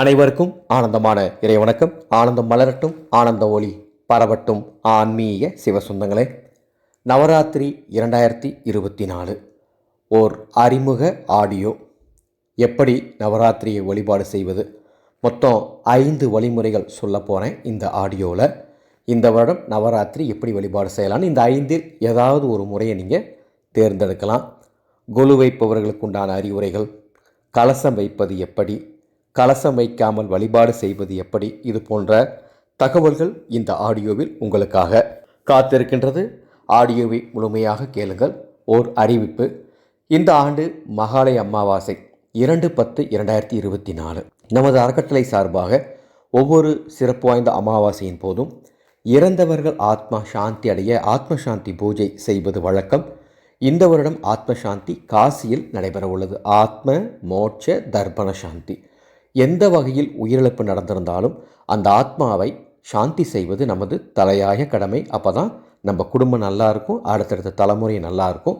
அனைவருக்கும் ஆனந்தமான இறைவணக்கம். ஆனந்தம் மலரட்டும் ஆனந்த ஒளி பரவட்டும். ஆன்மீக சிவசுந்தங்களே நவராத்திரி இரண்டாயிரத்தி இருபத்தி நாலு. ஓர் அறிமுக ஆடியோ. எப்படி நவராத்திரியை வழிபாடு செய்வது? மொத்தம் ஐந்து வழிமுறைகள் சொல்ல போகிறேன் இந்த ஆடியோவில் இந்த வருடம் நவராத்திரி எப்படி வழிபாடு செய்யலாம்னு இந்த ஐந்தில் ஏதாவது ஒரு முறையை நீங்கள் தேர்ந்தெடுக்கலாம். கொலு வைப்பவர்களுக்கு உண்டான அறிவுரைகள் கலசம் வைப்பது எப்படி? கலசம் வைக்காமல் வழிபாடு செய்வது எப்படி? இது போன்ற தகவல்கள் இந்த ஆடியோவில் உங்களுக்காக காத்திருக்கின்றது. ஆடியோவை முழுமையாக கேளுங்கள். ஓர் அறிவிப்பு. இந்த ஆண்டு மகாலய அமாவாசை இரண்டு பத்து இரண்டாயிரத்தி இருபத்தி நாலு. நமது அறக்கட்டளை சார்பாக ஒவ்வொரு சிறப்பு வாய்ந்த அமாவாசையின் போதும் இறந்தவர்கள் ஆத்மா சாந்தி அடைய ஆத்ம சாந்தி பூஜை செய்வது வழக்கம். இந்த வருடம் ஆத்ம சாந்தி காசியில் நடைபெற உள்ளது ஆத்ம மோட்ச தர்ப்பண சாந்தி. எந்த வகையில் உயிரிழப்பு நடந்திருந்தாலும் அந்த ஆத்மாவை சாந்தி செய்வது நமது தலையாய கடமை. அப்போ தான் நம்ம குடும்பம் நல்லா இருக்கும் அடுத்தடுத்த தலைமுறை நல்லா இருக்கும்.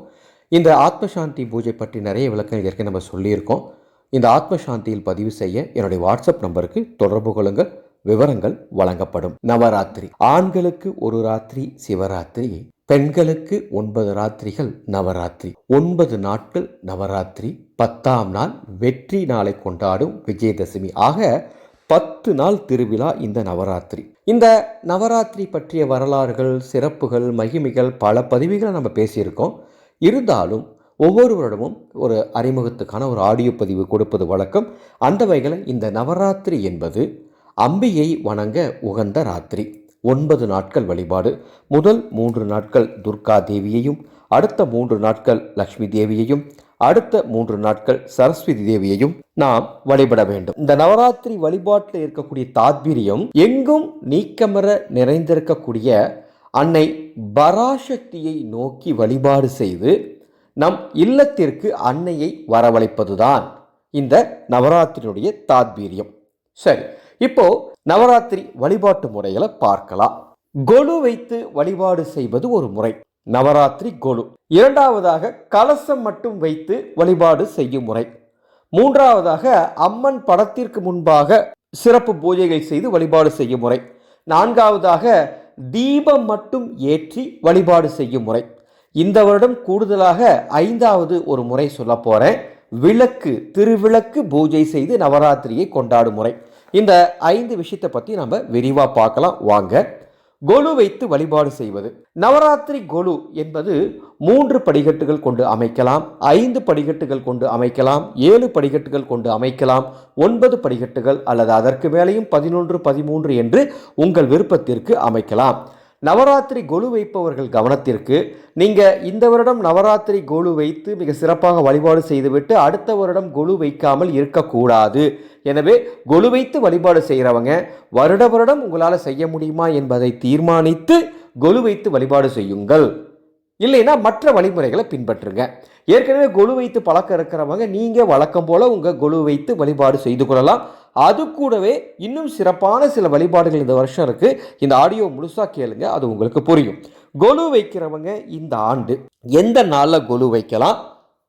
இந்த ஆத்ம சாந்தி பூஜை பற்றி நிறைய விளக்கங்கள் ஏற்கனவே நம்ம சொல்லியிருக்கோம். இந்த ஆத்ம சாந்தியில் பதிவு செய்ய என்னுடைய வாட்ஸ்அப் நம்பருக்கு தொடர்பு கொள்ளுங்கள். விவரங்கள் வழங்கப்படும். நவராத்திரி. ஆண்களுக்கு ஒரு ராத்திரி சிவராத்திரி. பெண்களுக்கு ஒன்பது ராத்திரிகள் நவராத்திரி. ஒன்பது நாட்கள் நவராத்திரி. பத்தாம் நாள் வெற்றி நாளை கொண்டாடும் விஜயதசமி. ஆக பத்து நாள் திருவிழா இந்த நவராத்திரி. இந்த நவராத்திரி பற்றிய வரலாறுகள் சிறப்புகள் மகிமைகள் பல பதிவுகளை நம்ம பேசியிருக்கோம். இருந்தாலும் ஒவ்வொரு வருடமும் ஒரு அறிமுகத்துக்கான ஒரு ஆடியோ பதிவு கொடுப்பது வழக்கம். அந்த வகையில் இந்த நவராத்திரி என்பது அம்பியை வணங்க உகந்த ராத்திரி. ஒன்பது நாட்கள் வழிபாடு முதல் மூன்று நாட்கள் துர்கா தேவியையும் அடுத்த மூன்று நாட்கள் லக்ஷ்மி தேவியையும் அடுத்த மூன்று நாட்கள் சரஸ்வதி தேவியையும் நாம் வழிபட வேண்டும். இந்த நவராத்திரி வழிபாட்டில் இருக்கக்கூடிய தாத்பீரியம் எங்கும் நீக்கமர நிறைந்திருக்கக்கூடிய அன்னை பராசக்தியை நோக்கி வழிபாடு செய்து நம் இல்லத்திற்கு அன்னையை வரவழைப்பதுதான் இந்த நவராத்திரியுடைய தாத்பீரியம். சரி இப்போ நவராத்திரி வழிபாட்டு முறைகளை பார்க்கலாம். கொலு வைத்து வழிபாடு செய்வது ஒரு முறை. நவராத்திரி கொலு. இரண்டாவதாக கலசம் மட்டும் வைத்து வழிபாடு செய்யும் முறை. மூன்றாவதாக அம்மன் படத்திற்கு முன்பாக சிறப்பு பூஜைகள் செய்து வழிபாடு செய்யும் முறை. நான்காவதாக தீபம் மட்டும் ஏற்றி வழிபாடு செய்யும் முறை. இந்த வருடம் கூடுதலாக ஐந்தாவது ஒரு முறை சொல்ல போகிறேன் விளக்கு திருவிளக்கு பூஜை செய்து நவராத்திரியை கொண்டாடும் முறை. இந்த ஐந்து விஷயத்தை பற்றி நம்ம விரிவாக பார்க்கலாம். வாங்க. கொலு வைத்து வழிபாடு செய்வது. நவராத்திரி கொலு என்பது மூன்று படிக்கட்டுகள் கொண்டு அமைக்கலாம். ஐந்து படிக்கட்டுகள் கொண்டு அமைக்கலாம். ஏழு படிக்கட்டுகள் கொண்டு அமைக்கலாம். ஒன்பது படிக்கட்டுகள் அல்லது அதற்கு மேலேயும் பதினொன்று பதிமூன்று என்று உங்கள் விருப்பத்திற்கு அமைக்கலாம். நவராத்திரி கொலு வைப்பவர்கள் கவனத்திற்கு நீங்கள் இந்த வருடம் நவராத்திரி கொலு வைத்து மிக சிறப்பாக வழிபாடு செய்துவிட்டு அடுத்த வருடம் கொலு வைக்காமல் இருக்கக்கூடாது. எனவே கொலு வைத்து வழிபாடு செய்கிறவங்க வருட வருடம் உங்களால் செய்ய முடியுமா என்பதை தீர்மானித்து கொலு வைத்து வழிபாடு செய்யுங்கள். இல்லைன்னா மற்ற வழிமுறைகளை பின்பற்றுங்க. ஏற்கனவே கொலு வைத்து பழக்கம் இருக்கிறவங்க நீங்கள் வழக்கம் போல் உங்கள் கொலு வைத்து வழிபாடு செய்து கொள்ளலாம். அது கூடவே இன்னும் சிறப்பான சில வழிபாடுகள் இந்த வருஷம் இருக்குது இந்த ஆடியோ முழுசாக கேளுங்க அது உங்களுக்கு புரியும். கொலு வைக்கிறவங்க இந்த ஆண்டு எந்த நாளில் கொலு வைக்கலாம்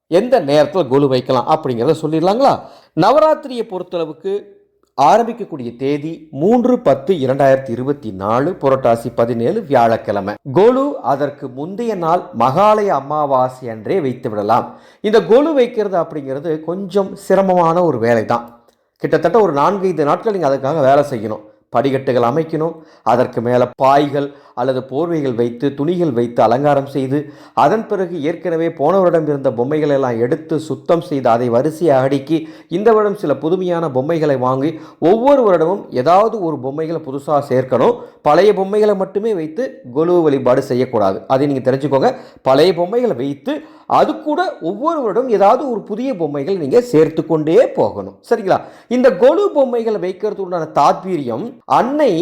எந்த நேரத்தில் கொலு வைக்கலாம் அப்படிங்கிறத சொல்லிடலாங்களா? நவராத்திரியை பொறுத்தளவுக்கு ஆரம்பிக்கக்கூடிய தேதி மூன்று பத்து இரண்டாயிரத்தி இருபத்தி நாலு புரட்டாசி பதினேழு வியாழக்கிழமை. கோலு அதற்கு முந்தைய நாள் மகாலய அமாவாசை அன்றே வைத்து விடலாம். இந்த கோலு வைக்கிறது அப்படிங்கிறது கொஞ்சம் சிரமமான ஒரு வேலை தான் கிட்டத்தட்ட ஒரு நான்கு ஐந்து நாட்கள் நீங்கள் அதுக்காக வேலை செய்யணும். படிக்கட்டுகள் அமைக்கணும். அதற்கு மேலே பாய்கள் அல்லது போர்வைகள் வைத்து துணிகள் வைத்து அலங்காரம் செய்து அதன் பிறகு ஏற்கனவே போனவரிடம் இருந்த பொம்மைகளை எல்லாம் எடுத்து சுத்தம் செய்து அதை வரிசையாக அடுக்கி இந்த வருடம் சில புதுமையான பொம்மைகளை வாங்கி ஒவ்வொரு வருடமும் ஏதாவது ஒரு பொம்மைகளை புதுசாக சேர்க்கணும். பழைய பொம்மைகளை மட்டுமே வைத்து கொலு வழிபாடு செய்யக்கூடாது. அதை நீங்கள் தெரிஞ்சுக்கோங்க. பழைய பொம்மைகளை வைத்து அது கூட ஒவ்வொரு வருடம் ஏதாவது ஒரு புதிய பொம்மைகள் நீங்கள் சேர்த்து கொண்டே போகணும். சரிங்களா? இந்த கொலு பொம்மைகளை வைக்கிறது உண்டான தாத்பீரியம் அன்னை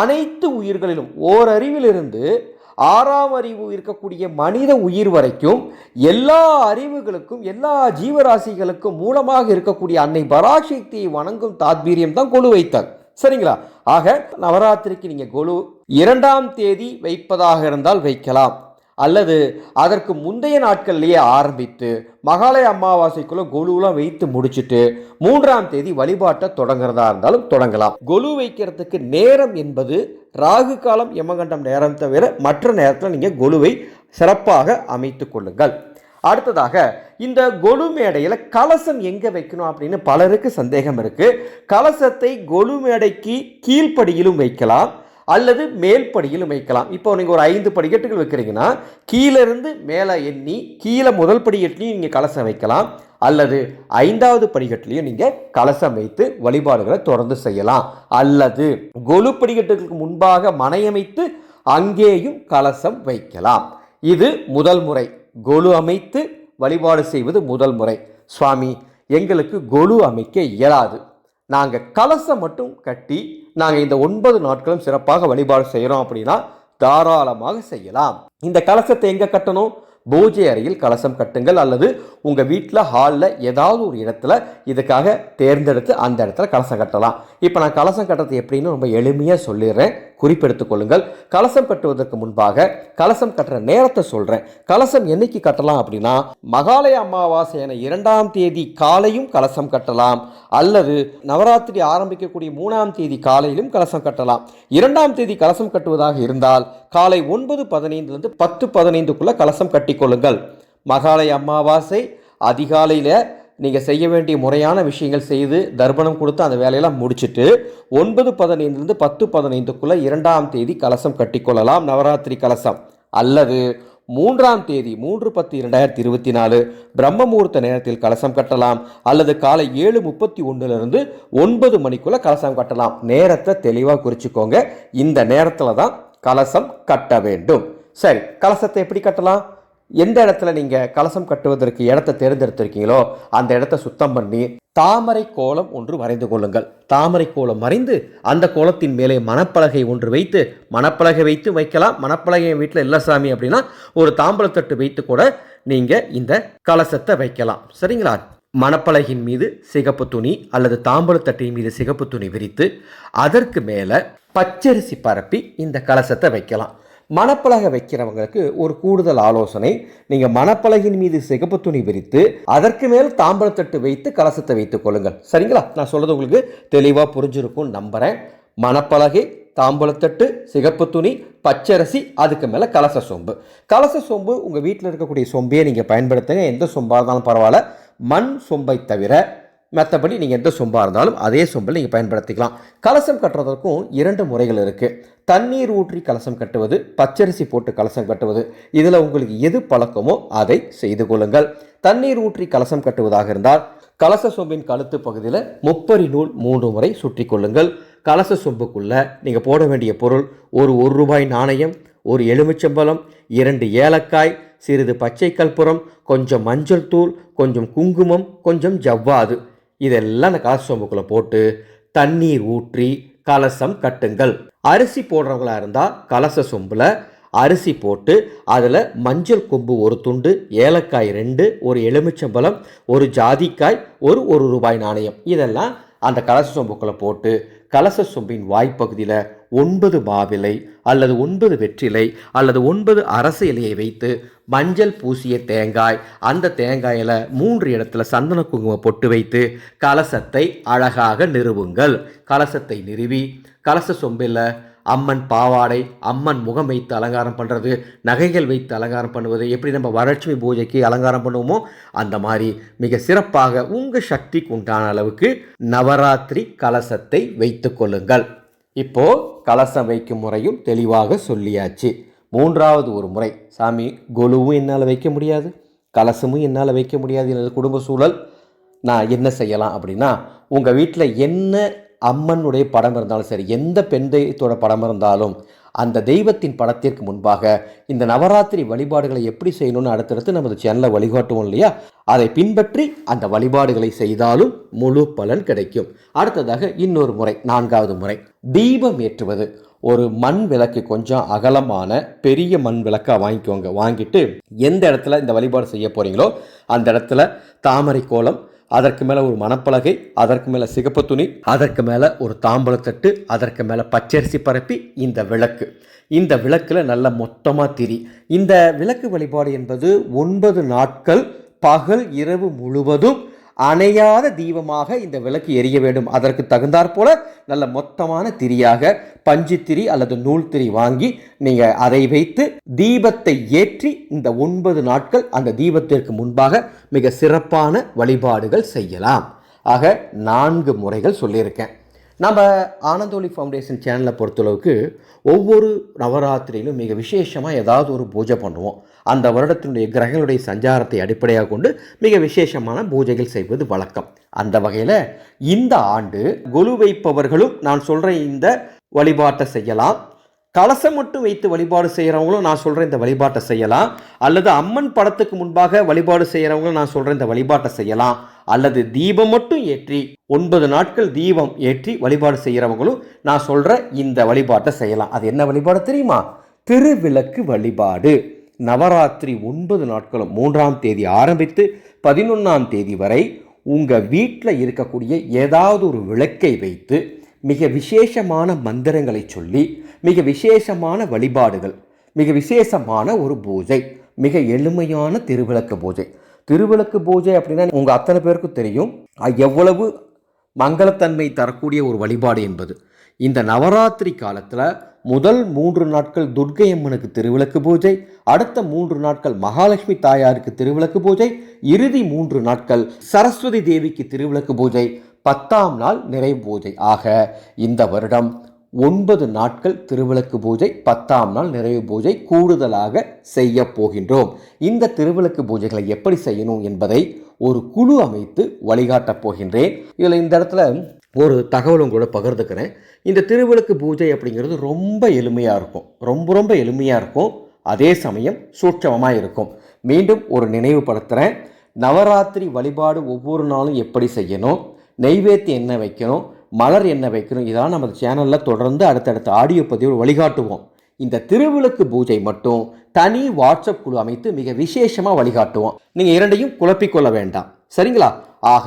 அனைத்து உயிர்களிலும் ஓரறிவிலிருந்து ஆறாம் அறிவு இருக்கக்கூடிய மனித உயிர் வரைக்கும் எல்லா அறிவுகளுக்கும் எல்லா ஜீவராசிகளுக்கும் மூலமாக இருக்கக்கூடிய அன்னை பராசக்தியை வணங்கும் தாத்பீரியம் தான் கொலு வைத்தார் சரிங்களா? ஆக நவராத்திரிக்கு நீங்கள் கொலு இரண்டாம் தேதி வைப்பதாக இருந்தால் வைக்கலாம். அல்லது அதற்கு முந்தைய நாட்கள்லேயே ஆரம்பித்து மகாலய அமாவாசைக்குள்ள கொலுவெலாம் வைத்து முடிச்சிட்டு மூன்றாம் தேதி வழிபாட்டை தொடங்குறதா இருந்தாலும் தொடங்கலாம். கொலு வைக்கிறதுக்கு நேரம் என்பது ராகு காலம் யமகண்டம் நேரம் தவிர மற்ற நேரத்தில் நீங்கள் கொலுவை சிறப்பாக அமைத்து கொள்ளுங்கள். அடுத்ததாக இந்த கொலு மேடையில் கலசம் எங்கே வைக்கணும் அப்படின்னு பலருக்கு சந்தேகம் இருக்குது கலசத்தை கொலு மேடைக்கு கீழ்ப்படியிலும் வைக்கலாம். அல்லது மேல் படியிலும் வைக்கலாம் இப்போ நீங்கள் ஒரு ஐந்து படிக்கட்டுகள் வைக்கிறீங்கன்னா கீழேருந்து மேலே எண்ணி கீழே முதல் படிக்கட்டுலையும் நீங்கள் கலசம் வைக்கலாம். அல்லது ஐந்தாவது படிக்கட்டுலையும் நீங்கள் கலசம் வைத்து வழிபாடுகளை தொடர்ந்து செய்யலாம். அல்லது கொலு படிக்கட்டுகளுக்கு முன்பாக மனையமைத்து அங்கேயும் கலசம் வைக்கலாம். இது முதல் முறை. கொலு அமைத்து வழிபாடு செய்வது முதல் முறை. சுவாமி எங்களுக்கு கொலு அமைக்க இயலாது. நாங்கள் கலசம் மட்டும் கட்டி நாங்கள் இந்த ஒன்பது நாட்களும் சிறப்பாக வழிபாடு செய்கிறோம் அப்படின்னா தாராளமாக செய்யலாம். இந்த கலசத்தை எங்கே கட்டணும்? பூஜை அறையில் கலசம் கட்டுங்கள் அல்லது உங்கள் வீட்டில் ஹாலில் ஏதாவது ஒரு இடத்துல இதுக்காக தேர்ந்தெடுத்து அந்த இடத்துல கலசம் கட்டலாம். இப்போ நான் கலசம் கட்டுறது எப்படின்னு ரொம்ப எளிமையாக சொல்லிடுறேன். குறிப்பெடுத்துக் கொள்ளுங்கள். கலசம் கட்டுவதற்கு முன்பாக கலசம் கட்டுற நேரத்தை சொல்கிறேன் கலசம் என்னைக்கு கட்டலாம் அப்படின்னா மகாலய அமாவாசையான இரண்டாம் தேதி காலையும் கலசம் கட்டலாம். அல்லது நவராத்திரி ஆரம்பிக்கக்கூடிய மூணாம் தேதி காலையிலும் கலசம் கட்டலாம். இரண்டாம் தேதி கலசம் கட்டுவதாக இருந்தால் காலை ஒன்பது பதினைந்துலேருந்து பத்து பதினைந்துக்குள்ளே கலசம் கட்டிக்கொள்ளுங்கள் மகாலய அமாவாசை அதிகாலையில் நீங்கள் செய்ய வேண்டிய முறையான விஷயங்கள் செய்து தர்ப்பணம் கொடுத்து அந்த வேலையெல்லாம் முடிச்சுட்டு ஒன்பது பதினைந்துலேருந்து பத்து பதினைந்துக்குள்ளே இரண்டாம் தேதி கலசம் கட்டிக்கொள்ளலாம். நவராத்திரி கலசம். அல்லது மூன்றாம் தேதி மூன்று பத்து இரண்டாயிரத்தி இருபத்தி நாலு பிரம்ம முகூர்த்த நேரத்தில் கலசம் கட்டலாம். அல்லது காலை ஏழு முப்பத்தி ஒன்றுலேருந்து ஒன்பது மணிக்குள்ளே கலசம் கட்டலாம். நேரத்தை தெளிவாக குறிச்சிக்கோங்க. இந்த நேரத்தில் தான் கலசம் கட்ட வேண்டும். சரி கலசத்தை எப்படி கட்டலாம்? எந்த இடத்துல நீங்கள் கலசம் கட்டுவதற்கு இடத்தை தேர்ந்தெடுத்திருக்கீங்களோ அந்த இடத்த சுத்தம் பண்ணி தாமரை கோலம் ஒன்று வரைந்து கொள்ளுங்கள். தாமரை கோலம் வரைந்து அந்த கோலத்தின் மேலே மணப்பலகை ஒன்று வைத்து மணப்பலகை வைத்து வைக்கலாம். மணப்பலகை வீட்டில் இல்லை சாமி அப்படின்னா ஒரு தாம்பழத்தட்டு வைத்து கூட நீங்கள் இந்த கலசத்தை வைக்கலாம். சரிங்களா? மணப்பலகின் மீது சிகப்பு துணி அல்லது தாம்பழத்தட்டின் மீது சிகப்பு துணி விரித்து அதற்கு மேலே பச்சரிசி பரப்பி இந்த கலசத்தை வைக்கலாம். மணப்பலகை வைக்கிறவங்களுக்கு ஒரு கூடுதல் ஆலோசனை. நீங்கள் மணப்பலகின் மீது சிகப்பு துணி விரித்து அதற்கு மேல் தாம்பரத்தட்டு வைத்து கலசத்தை வைத்துக் கொள்ளுங்கள். சரிங்களா? நான் சொல்கிறது உங்களுக்கு தெளிவாக புரிஞ்சிருக்கும் நம்புகிறேன் மணப்பலகை தாம்பூலத்தட்டு சிகப்பு துணி பச்சரிசி அதுக்கு மேலே கலச சொம்பு. கலச சொம்பு உங்கள் வீட்டில் இருக்கக்கூடிய சொம்பையே நீங்கள் பயன்படுத்துங்க. எந்த சொம்பாக இருந்தாலும் பரவாயில்ல. மண் சொம்பை தவிர மற்றபடி நீங்கள் எந்த சொம்பாக இருந்தாலும் அதே சொம்பில் நீங்கள் பயன்படுத்திக்கலாம். கலசம் கட்டுறதற்கும் இரண்டு முறைகள் இருக்குது தண்ணீர் ஊற்றி கலசம் கட்டுவது பச்சரிசி போட்டு கலசம் கட்டுவது. இதில் உங்களுக்கு எது பழக்கமோ அதை செய்து கொள்ளுங்கள். தண்ணீர் ஊற்றி கலசம் கட்டுவதாக இருந்தால் கலச சொம்பின் கழுத்து பகுதியில் முப்பரி நூல் மூன்று முறை சுற்றி கொள்ளுங்கள். கலச சொம்புக்குள்ளே நீங்கள் போட வேண்டிய பொருள் ஒரு ஒரு ரூபாய் நாணயம் ஒரு எலுமிச்சம்பழம் இரண்டு ஏலக்காய் சிறிது பச்சை கற்பூரம் கொஞ்சம் மஞ்சள் தூள் கொஞ்சம் குங்குமம் கொஞ்சம் ஜவ்வாது. இதெல்லாம் அந்த கலச சொம்புக்குள்ளே போட்டு தண்ணீர் ஊற்றி கலசம் கட்டுங்கள். அரிசி போடுறவங்களா இருந்தால் கலச சொம்பில் அரிசி போட்டு அதில் மஞ்சள் கொம்பு ஒரு துண்டு ஏலக்காய் ரெண்டு ஒரு எலுமிச்சம்பழம் ஒரு ஜாதிக்காய் ஒரு ஒரு ரூபாய் நாணயம். இதெல்லாம் அந்த கலச சொம்புக்குள்ளே போட்டு கலச சொம்பின் வாய்ப்பகுதியில் ஒன்பது மாவிலை அல்லது ஒன்பது வெற்றிலை அல்லது ஒன்பது அரச இலையை வைத்து மஞ்சள் பூசிய தேங்காய் அந்த தேங்காயில் மூன்று இடத்துல சந்தன குங்குமம் பொட்டு வைத்து கலசத்தை அழகாக நிறுவுங்கள். கலசத்தை நிறுவி கலச சொம்பில் அம்மன் பாவாடை அம்மன் முகம் வைத்து அலங்காரம் பண்ணுறது நகைகள் வைத்து அலங்காரம் பண்ணுவது எப்படி நம்ம வரலட்சுமி பூஜைக்கு அலங்காரம் பண்ணுவோமோ அந்த மாதிரி மிக சிறப்பாக உங்கள் சக்திக்கு உண்டான அளவுக்கு நவராத்திரி கலசத்தை வைத்து கொள்ளுங்கள். இப்போ கலசம் வைக்கும் முறையும் தெளிவாக சொல்லியாச்சு. மூன்றாவது ஒரு முறை. சாமி கொலுவும் என்னால் வைக்க முடியாது கலசமும் என்னால் வைக்க முடியாது எனது குடும்ப சூழல். நான் என்ன செய்யலாம் அப்படின்னா உங்கள் வீட்டில் என்ன அம்மனுடைய படம் இருந்தாலும் சரி எந்த பெண் தெய்வத்தோட படம் இருந்தாலும் அந்த தெய்வத்தின் படத்திற்கு முன்பாக இந்த நவராத்திரி வழிபாடுகளை எப்படி செய்யணும்னு அடுத்தடுத்து நமது சேனலை வழிகாட்டுவோம் இல்லையா? அதை பின்பற்றி அந்த வழிபாடுகளை செய்தாலும் முழு பலன் கிடைக்கும். அடுத்ததாக இன்னொரு முறை நான்காவது முறை. தீபம் ஏற்றுவது. ஒரு மண் விளக்கு கொஞ்சம் அகலமான பெரிய மண் விளக்காக வாங்கிக்கோங்க. வாங்கிட்டு எந்த இடத்துல இந்த வழிபாடு செய்ய போகிறீங்களோ அந்த இடத்துல தாமரை கோலம் அதற்கு மேலே ஒரு மணப்பலகை அதற்கு மேலே சிகப்பு துணி அதற்கு மேலே ஒரு தாம்பழத்தட்டு அதற்கு மேலே பச்சரிசி பரப்பி இந்த விளக்கு. இந்த விளக்கில் நல்ல மொத்தமாக திரி. இந்த விளக்கு வழிபாடு என்பது ஒன்பது நாட்கள் பகல் இரவு முழுவதும் அணையாத தீபமாக இந்த விளக்கு எரிய வேண்டும். அதற்கு தகுந்தாற் போல நல்ல மொத்தமான திரியாக பஞ்சு திரி அல்லது நூல் திரி வாங்கி நீங்கள் அதை வைத்து தீபத்தை ஏற்றி இந்த ஒன்பது நாட்கள் அந்த தீபத்திற்கு முன்பாக மிக சிறப்பான வழிபாடுகள் செய்யலாம். ஆக நான்கு முறைகள் சொல்லியிருக்கேன். நம்ம ஆனந்தோலி ஃபவுண்டேஷன் சேனலை பொறுத்தளவுக்கு ஒவ்வொரு நவராத்திரியிலும் மிக விசேஷமாக ஏதாவது ஒரு பூஜை பண்ணுவோம். அந்த வருடத்தினுடைய கிரகங்களுடைய சஞ்சாரத்தை அடிப்படையாக கொண்டு மிக விசேஷமான பூஜைகள் செய்வது வழக்கம். அந்த வகையில் இந்த ஆண்டு கொலு வைப்பவர்களும் நான் சொல்கிற இந்த வழிபாட்டை செய்யலாம். கலசம் மட்டும் வைத்து வழிபாடு செய்கிறவங்களும் நான் சொல்கிற இந்த வழிபாட்டை செய்யலாம். அல்லது அம்மன் படத்துக்கு முன்பாக வழிபாடு செய்கிறவங்களும் நான் சொல்கிற இந்த வழிபாட்டை செய்யலாம். அல்லது தீபம் மட்டும் ஏற்றி ஒன்பது நாட்கள் தீபம் ஏற்றி வழிபாடு செய்கிறவங்களும் நான் சொல்கிற இந்த வழிபாட்டை செய்யலாம். அது என்ன வழிபாடு தெரியுமா? திருவிளக்கு வழிபாடு. நவராத்திரி ஒன்பது நாட்களும் மூன்றாம் தேதி ஆரம்பித்து பதினொன்றாம் தேதி வரை உங்கள் வீட்டில் இருக்கக்கூடிய ஏதாவது ஒரு விளக்கை வைத்து மிக விசேஷமான மந்திரங்களை சொல்லி மிக விசேஷமான வழிபாடுகள் மிக விசேஷமான ஒரு பூஜை மிக எளிமையான திருவிளக்கு பூஜை. திருவிளக்கு பூஜை அப்படின்னா உங்கள் அத்தனை பேருக்கும் தெரியும். எவ்வளவு மங்களத்தன்மை தரக்கூடிய ஒரு வழிபாடு என்பது. இந்த நவராத்திரி காலத்தில் முதல் மூன்று நாட்கள் துர்க்கை அம்மனுக்கு திருவிளக்கு பூஜை அடுத்த மூன்று நாட்கள் மகாலட்சுமி தாயாருக்கு திருவிளக்கு பூஜை இறுதி மூன்று நாட்கள் சரஸ்வதி தேவிக்கு திருவிளக்கு பூஜை பத்தாம் நாள் நிறைவு பூஜை. ஆக இந்த வருடம் ஒன்பது நாட்கள் திருவிளக்கு பூஜை பத்தாம் நாள் நிறைவு பூஜை கூடுதலாக செய்ய போகின்றோம். இந்த திருவிளக்கு பூஜைகளை எப்படி செய்யணும் என்பதை ஒரு குழு அமைத்து வழிகாட்டப் போகின்றேன். இதில் இந்த இடத்துல ஒரு தகவலும் கூட பகிர்ந்துக்கிறேன். இந்த திருவிளக்கு பூஜை அப்படிங்கிறது ரொம்ப எளிமையாக இருக்கும். ரொம்ப ரொம்ப எளிமையாக இருக்கும். அதே சமயம் சூட்சமமாக இருக்கும். மீண்டும் ஒரு நினைவுபடுத்துகிறேன் நவராத்திரி வழிபாடு ஒவ்வொரு நாளும் எப்படி செய்யணும்? நெய்வேத்தி என்ன வைக்கணும்? மலர் என்ன வைக்கணும்? இதெல்லாம் நம்ம சேனலில் தொடர்ந்து அடுத்தடுத்த ஆடியோ பதிவு வழிகாட்டுவோம். இந்த திருவிளக்கு பூஜை மட்டும் தனி வாட்ஸ்அப் குழு அமைத்து மிக விசேஷமாக வழிகாட்டுவோம். நீங்கள் இரண்டையும் குழப்பிக்கொள்ள வேண்டாம். சரிங்களா? ஆக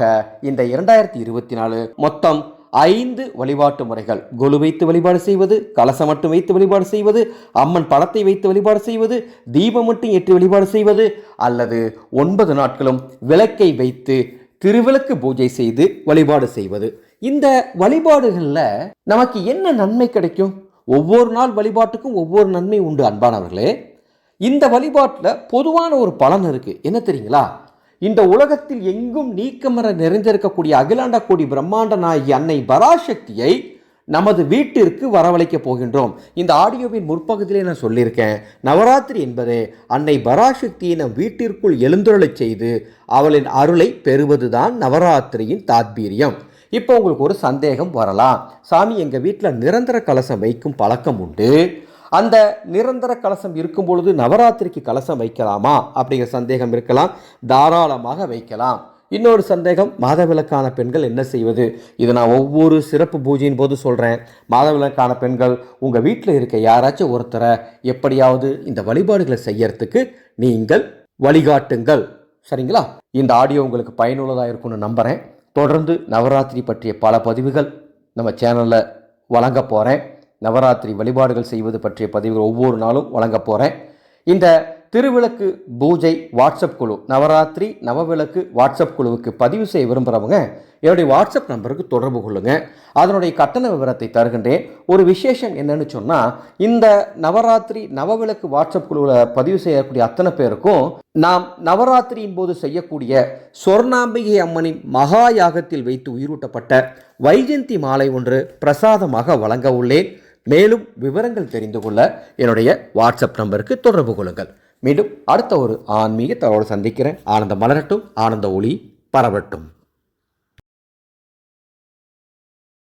இந்த இரண்டாயிரத்தி இருபத்தி நாலு மொத்தம் ஐந்து வழிபாட்டு முறைகள். கொலு வைத்து வழிபாடு செய்வது கலசம் மட்டும் வைத்து வழிபாடு செய்வது அம்மன் படத்தை வைத்து வழிபாடு செய்வது தீபம் மட்டும் ஏற்றி வழிபாடு செய்வது அல்லது ஒன்பது நாட்களும் விளக்கை வைத்து திருவிளக்கு பூஜை செய்து வழிபாடு செய்வது. இந்த வழிபாடுகளில் நமக்கு என்ன நன்மை கிடைக்கும்? ஒவ்வொரு நாள் வழிபாட்டுக்கும் ஒவ்வொரு நன்மை உண்டு அன்பானவர்களே. இந்த வழிபாட்டில் பொதுவான ஒரு பலன் இருக்குது என்ன தெரியுங்களா? இந்த உலகத்தில் எங்கும் நீக்கமர நிறைந்திருக்கக்கூடிய அகிலாண்ட கோடி பிரம்மாண்ட நாயகி அன்னை பராசக்தியை நமது வீட்டிற்கு வரவழைக்க போகின்றோம். இந்த ஆடியோவின் முற்பகுதியிலே நான் சொல்லியிருக்கேன் நவராத்திரி என்பது அன்னை பராசக்தியை நம் வீட்டிற்குள் எழுந்துருளச் செய்து அவளின் அருளை பெறுவதுதான் நவராத்திரியின் தாத்பீரியம். இப்போ உங்களுக்கு ஒரு சந்தேகம் வரலாம். சாமி எங்கள் வீட்டில் நிரந்தர கலசம் வைக்கும் பழக்கம் உண்டு. அந்த நிரந்தர கலசம் இருக்கும் பொழுது நவராத்திரிக்கு கலசம் வைக்கலாமா அப்படிங்கிற சந்தேகம் இருக்கலாம். தாராளமாக வைக்கலாம். இன்னொரு சந்தேகம் மாதவிலக்கான பெண்கள் என்ன செய்வது? இதை நான் ஒவ்வொரு சிறப்பு பூஜையின் போது சொல்கிறேன் மாதவிலக்கான பெண்கள் உங்கள் வீட்டில் இருக்க யாராச்சும் ஒருத்தரை எப்படியாவது இந்த வழிபாடுகளை செய்யறதுக்கு நீங்கள் வழிகாட்டுங்கள். சரிங்களா? இந்த ஆடியோ உங்களுக்கு பயனுள்ளதாக இருக்கும்னு நம்புகிறேன் தொடர்ந்து நவராத்திரி பற்றிய பல பதிவுகள் நம்ம சேனலில் வழங்க போகிறேன் நவராத்திரி வழிபாடுகள் செய்வது பற்றிய பதிவுகள் ஒவ்வொரு நாளும் வழங்க போகிறேன் இந்த திருவிளக்கு பூஜை வாட்ஸ்அப் குழு நவராத்திரி நவவிளக்கு வாட்ஸ்அப் குழுவுக்கு பதிவு செய்ய விரும்புகிறவங்க என்னுடைய வாட்ஸ்அப் நம்பருக்கு தொடர்பு கொள்ளுங்கள் அதனுடைய கட்டண விவரத்தை தருகின்றேன். ஒரு விசேஷம் என்னன்னு சொன்னால் இந்த நவராத்திரி நவவிளக்கு வாட்ஸ்அப் குழுவில் பதிவு செய்யக்கூடிய அத்தனை பேருக்கும் நாம் நவராத்திரியின் போது செய்யக்கூடிய சொர்ணாம்பிகை அம்மனின் மகா யாகத்தில் வைத்து உயிரூட்டப்பட்ட வைஜந்தி மாலை ஒன்று பிரசாதமாக வழங்க உள்ளேன். மேலும் விவரங்கள் தெரிந்து கொள்ள என்னுடைய வாட்ஸ்அப் நம்பருக்கு தொடர்பு கொள்ளுங்கள். மீண்டும் அடுத்த ஒரு ஆன்மீக தகவல் சந்திக்கிறேன். ஆனந்த மலரட்டும். ஆனந்த ஒளி பரவட்டும்.